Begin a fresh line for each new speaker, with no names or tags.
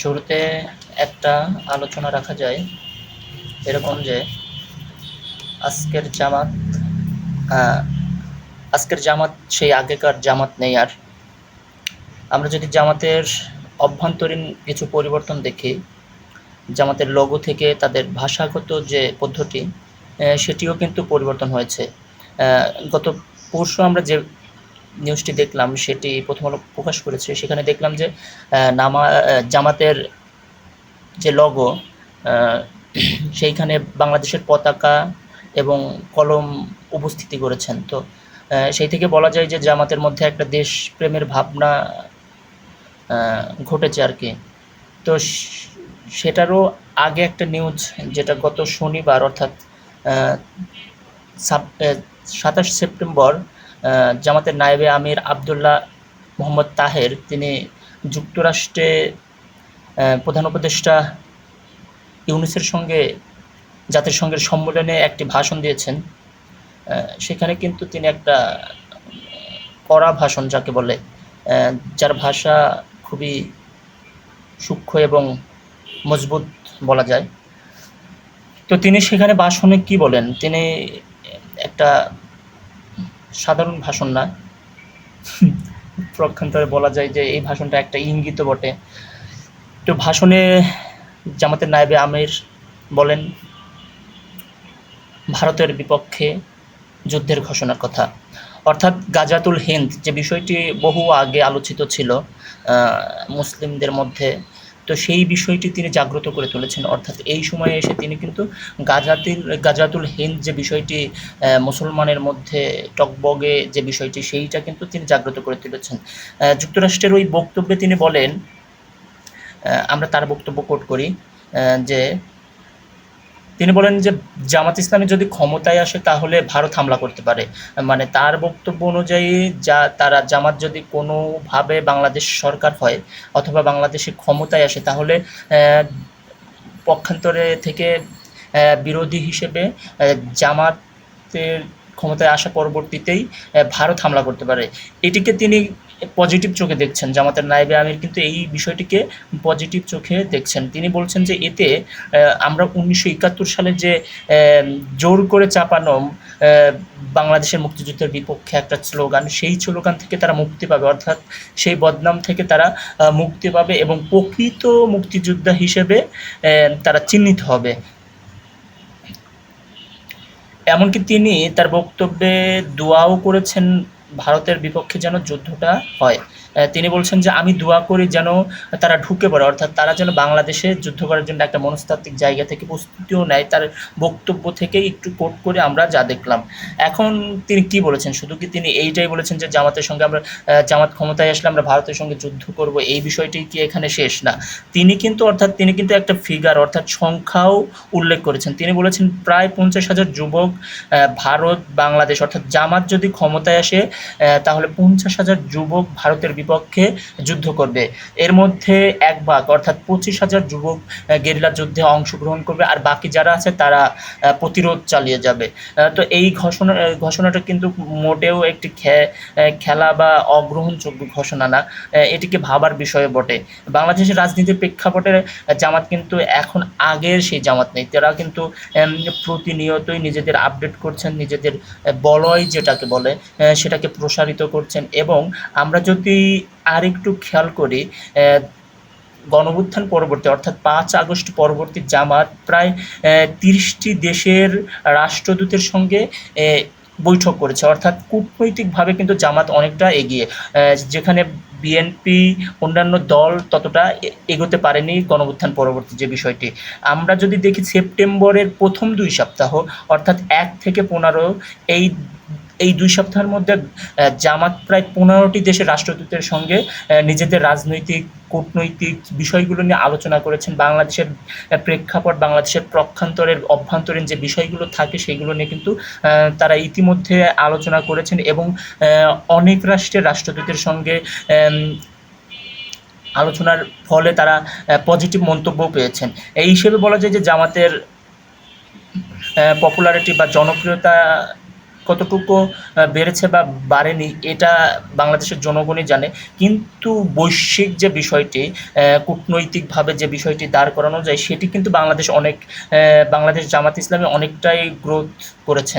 শুরুতে একটা আলোচনা রাখা যায় এরকম যে আজকের জামাত আজকের জামাত সেই আগেকার জামাত নেই আর। আমরা যদি জামাতের অভ্যন্তরীণ কিছু পরিবর্তন দেখি, জামাতের লোগো থেকে তাদের ভাষাগত যে পদ্ধতি সেটিও কিন্তু পরিবর্তন হয়েছে। গত পরশু আমরা যে নিউজটি দেখলাম, সেটি প্রথম আলো প্রকাশ করেছে। সেখানে দেখলাম যে নামা জামাতের যে লগো সেইখানে বাংলাদেশের পতাকা এবং কলম উপস্থিতি করেছেন। তো সেই থেকে বলা যায় যে, জামাতের মধ্যে একটা দেশপ্রেমের ভাবনা ঘটেছে আর কি। তো সেটারও আগে একটা নিউজ যেটা গত শনিবার, অর্থাৎ সাতাশ সেপ্টেম্বর জামাতের নায়েবে আমির আবদুল্লাহ মোহাম্মদ তাহের, তিনি যুক্তরাষ্ট্রে প্রধান উপদেষ্টা ইউনুসের সঙ্গে জাতিসংঘের সম্মেলনে একটি ভাষণ দিয়েছেন। সেখানে কিন্তু তিনি একটা কড়া ভাষণ যাকে বলে যার ভাষা খুবই সূক্ষ্ম এবং মজবুত বলা যায়। তো তিনি সেখানে ভাষণে কি বলেন? তিনি একটা সাধারণ ভাষণ না। প্রক্ষান্তরে বলা যায় যে এই ভাষণটা একটা ইঙ্গিত বটে। তো ভাষণে জামাতের নায়েবে আমির বলেন, ভারতের বিপক্ষে যুদ্ধের ঘোষণার কথা। অর্থাৎ গাজাতুল হিন্দ যে বিষয়টি বহু আগে আলোচিত ছিল মুসলিমদের মধ্যে তো সেই বিষয়টি তিনি জাগ্রত করে তুলেছেন। অর্থাৎ এই সময়ে এসে তিনি কিন্তু গাজাতির, গাজাতুল হিন্দ যে বিষয়টি মুসলমানের মধ্যে টকবগে যে বিষয়টি, সেইটা কিন্তু তিনি জাগ্রত করে তুলেছেন। যুক্তরাষ্ট্রের ওই বক্তব্যে তিনি বলেন আমরা তার বক্তব্য কোট করি যে তিনি বলেন যে জামাত ইসলামী যদি ক্ষমতায় আসে তাহলে ভারত হামলা করতে পারে। মানে তার বক্তব্য অনুযায়ী যা তারা জামাত যদি কোনোভাবে বাংলাদেশ সরকার হয় অথবা বাংলাদেশে ক্ষমতায় আসে তাহলে পক্ষান্তরে থেকে বিরোধী হিসেবে জামাতের ক্ষমতায় আসা পরবর্তীতেই ভারত হামলা করতে পারে। এটিকে তিনি পজিটিভ চোখে দেখছেন। জামাতের নায়েবে আমির কিন্তু এই বিষয়টিকে পজিটিভ চোখে দেখছেন। তিনি বলছেন যে এতে আমরা উনিশশো একাত্তর সালে যে জোর করে চাপানো বাংলাদেশের মুক্তিযুদ্ধের বিপক্ষে একটা স্লোগান, সেই স্লোগান থেকে তারা মুক্তি পাবে। অর্থাৎ সেই বদনাম থেকে তারা মুক্তি পাবে এবং প্রকৃত মুক্তিযোদ্ধা হিসেবে তারা চিহ্নিত হবে। এমনকি তিনি তার বক্তব্যে দোয়াও করেছেন ভারতের বিপক্ষে যেন যুদ্ধটা হয়। তিনি বলছেন যে, আমি দোয়া করি যেন তারা ঢুকে পড়ে, অর্থাৎ তারা যেন বাংলাদেশে যুদ্ধ করার জন্য একটা মনস্তাত্ত্বিক জায়গা থেকে প্রস্তুতিও নেয়। তার বক্তব্য থেকে একটু কোট করে আমরা যা দেখলাম। এখন তিনি কি বলেছেন? শুধু কি তিনি এইটাই বলেছেন যে, জামাতের সঙ্গে আমরা জামাত ক্ষমতায় আসলে আমরা ভারতের সঙ্গে যুদ্ধ করব, এই বিষয়টি কি এখানে শেষ? না। তিনি কিন্তু, অর্থাৎ তিনি কিন্তু একটা ফিগার অর্থাৎ সংখ্যাও উল্লেখ করেছেন। তিনি বলেছেন, প্রায় পঞ্চাশ হাজার যুবক ভারত, বাংলাদেশ, অর্থাৎ জামাত যদি ক্ষমতায় আসে তাহলে পঞ্চাশ হাজার যুবক ভারতের বিপক্ষে যুদ্ধ করবে। এর মধ্যে এক ভাগ, অর্থাৎ পঁচিশ হাজার যুবক গেরিলা যুদ্ধে অংশগ্রহণ করবে আর বাকি যারা আছে তারা প্রতিরোধ চালিয়ে যাবে। তো এই ঘোষণা ঘোষণাটা কিন্তু মোটেও একটি খেলা বা অগ্রহণযোগ্য ঘোষণা না। এটিকে ভাবার বিষয়ে বটে। বাংলাদেশের রাজনীতির প্রেক্ষাপটে জামাত কিন্তু এখন আগের সেই জামাত নেই। তারা কিন্তু প্রতিনিয়তই নিজেদের আপডেট করছেন, নিজেদের বলয় যেটাকে বলে সেটাকে প্রসারিত করছেন। এবং আমরা যদি আরেকটু খেয়াল করি আহ, গণভুত্থান পরবর্তী অর্থাৎ পাঁচ আগস্ট পরবর্তী জামাত প্রায় তিরিশটি দেশের রাষ্ট্রদূতের সঙ্গে বৈঠক করেছে। অর্থাৎ কূটনৈতিকভাবে কিন্তু জামাত অনেকটা এগিয়ে যেখানে বিএনপি অন্যান্য দল ততটা এগোতে পারেনি গণভুত্থান পরবর্তী যে বিষয়টি। আমরা যদি দেখি সেপ্টেম্বরের প্রথম দুই সপ্তাহ অর্থাৎ এক থেকে পনেরো এই এই দুই সপ্তাহের মধ্যে জামাত প্রায় পনেরোটি দেশের রাষ্ট্রদূতের সঙ্গে নিজেদের রাজনৈতিক, কূটনৈতিক বিষয়গুলো নিয়ে আলোচনা করেছেন। বাংলাদেশের প্রেক্ষাপট, বাংলাদেশের প্রক্ষান্তরের অভ্যন্তরীণ যে বিষয়গুলো থাকে, সেগুলো নিয়ে কিন্তু তারা ইতিমধ্যে আলোচনা করেছেন এবং অনেক রাষ্ট্রের রাষ্ট্রদূতের সঙ্গে আলোচনার ফলে তারা পজিটিভ মন্তব্য পেয়েছেন। এই হিসেবে বলা যায় যে জামাতের পপুলারিটি বা জনপ্রিয়তা কতটুকু বেড়েছে বা বাড়েনি, এটা বাংলাদেশের জনগণই জানে। কিন্তু বৈশ্বিক যে বিষয়টি কূটনৈতিকভাবে যে বিষয়টি দাঁড় করানো যায়, সেটি কিন্তু বাংলাদেশ অনেক বাংলাদেশ জামাত ইসলামী অনেকটাই গ্রোথ করেছেন।